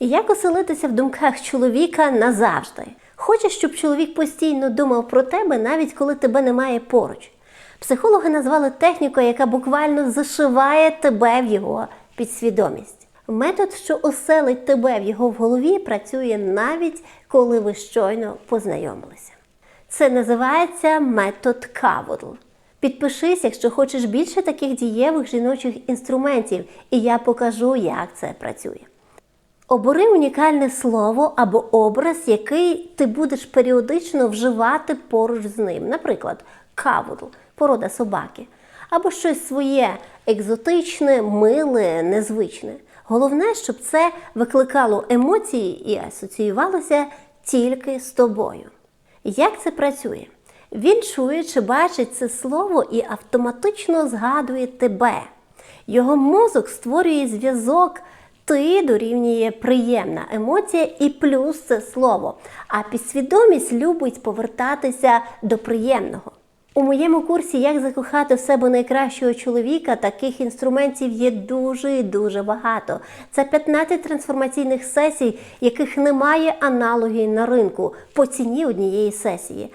Як оселитися в думках чоловіка назавжди? Хочеш, щоб чоловік постійно думав про тебе, навіть коли тебе немає поруч. Психологи назвали техніку, яка буквально зашиває тебе в його підсвідомість. Метод, що оселить тебе в його в голові, працює навіть коли ви щойно познайомилися. Це називається метод Каводл. Підпишись, якщо хочеш більше таких дієвих жіночих інструментів, і я покажу, як це працює. Обери унікальне слово або образ, який ти будеш періодично вживати поруч з ним. Наприклад, кавудл, порода собаки, або щось своє екзотичне, миле, незвичне. Головне, щоб це викликало емоції і асоціювалося тільки з тобою. Як це працює? Він чує чи бачить це слово і автоматично згадує тебе. Його мозок створює зв'язок ти дорівнює приємна емоція і плюс це слово. А підсвідомість любить повертатися до приємного. У моєму курсі Як закохати в себе найкращого чоловіка таких інструментів є дуже і дуже багато. Це 15 трансформаційних сесій, яких немає аналогії на ринку по ціні однієї сесії.